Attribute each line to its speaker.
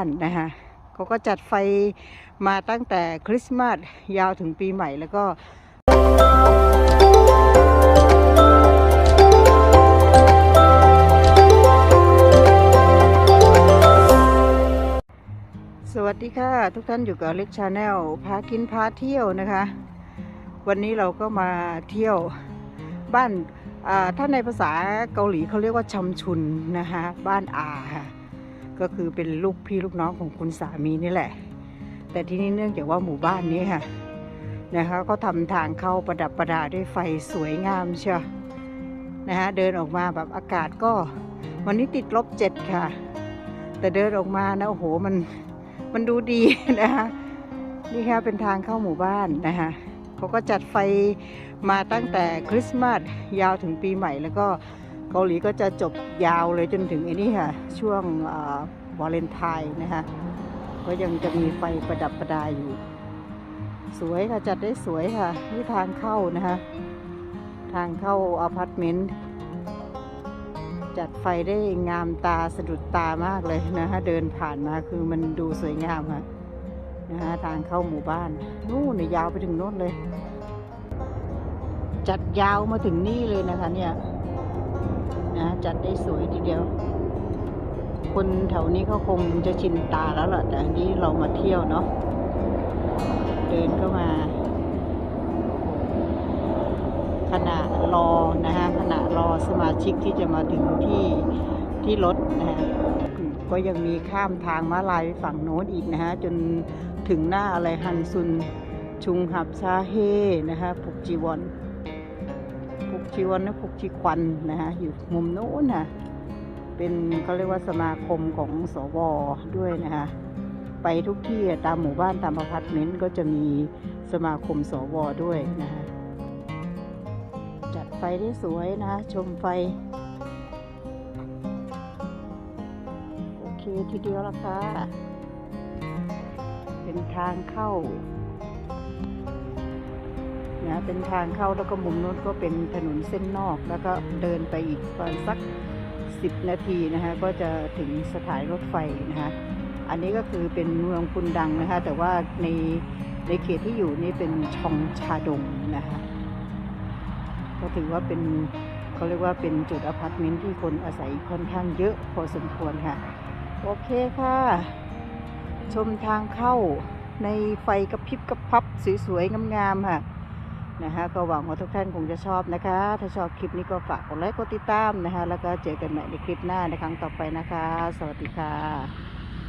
Speaker 1: านนะคะเขาก็จัดไฟมาตั้งแต่คริสต์มาสยาวถึงปีใหม่แล้วก็สวัสดีค่ะ ทุกท่านอยู่กับเล็กชาแนลพากินพาเที่ยวนะคะ วันนี้เราก็มาเที่ยวบ้านถ้าในภาษาเกาหลีเขาเรียกว่าชำชุนนะคะ บ้านอาค่ะ ก็คือเป็นลูกพี่ลูกน้องของคุณสามีนี่แหละ แต่ที่นี่เนื่องจากว่าหมู่บ้านนี้ค่ะนะคะก็ทำทางเข้าประดับประดาด้วยไฟสวยงามเชียวนะคะเดินออกมาแบบอากาศก็วันนี้ติดลบเจ็ดค่ะ แต่เดินออกมานะโอ้โหมันมันดูดีนะคะนี่ค่ะเป็นทางเข้าหมู่บ้านนะคะเขาก็จัดไฟมาตั้งแต่คริสต์มาสยาวถึงปีใหม่แล้วก็ เกาหลีก็จะจบยาวเลยจนถึงไอ้นี่ค่ะ ช่วงวาเลนไทน์นะคะก็ยังจะมีไฟประดับประดาอยู่ สวยค่ะ จัดได้สวยค่ะ นี่ทางเข้านะคะทางเข้าอพาร์ตเมนต์จัดไฟได้งามตาสะดุดตามากเลยนะคะเดินผ่านมาคือมันดูสวยงามค่ะนะคะทางเข้าหมู่บ้านนู่นนี่ยาวไปถึงโน้นเลย จัดยาวมาถึงนี่เลยนะคะเนี่ย นะจัดได้สวยทีเดียว คนแถวนี้เขาคงจะชินตาแล้วล่ะแต่อันนี้เรามาเที่ยวเนาะเดินเข้ามา ขณะรอนะฮะขณะรอสมาชิกที่จะมาถึงที่ที่รถนะฮะก็ยังมีข้ามทางม้าลายฝั่งโน้นอีกนะฮะ จนถึงหน้าอะไรฮันซุนชุงหับชาเฮ นะฮะปุกจีวอน กจีวอนนะปุกจีควันนะฮะอยู่มุมโน้นนะเป็นเขาเรียกว่าสมาคมของสวด้วยนะฮะไปทุกที่ตามหมู่บ้านตามอพาร์ตเมนต์ก็จะมีสมาคมสวด้วยนะฮะจัดไฟได้สวยนะชมไฟ โอเคทีเดียวละค่ะ เป็นทางเข้า นะเป็นทางเข้าแล้วก็มุมนู้นก็เป็นถนนเส้นนอก แล้วก็เดินไปอีกประมาณสักสิบนาทีนะคะก็จะถึงสถานรถไฟนะคะอันนี้ก็คือเป็นเมืองพุนดังนะคะแต่ว่าในในเขตที่อยู่นี่เป็นชองชาดงนะคะก็ถือว่าเป็นเขาเรียกว่าเป็นจุดอพาร์ตเมนต์ที่คนอาศัยค่อนข้างเยอะพอสมควรค่ะ โอเคค่ะ ชมทางเข้าในไฟกระพริบกระพับสวยๆงามๆค่ะ นะคะก็หวังว่าทุกท่านคงจะชอบนะคะ ถ้าชอบคลิปนี้ก็ฝากกดไลค์กดติดตามนะคะ แล้วก็เจอกันใหม่ในคลิปหน้าในครั้งต่อไปนะคะ สวัสดีค่ะ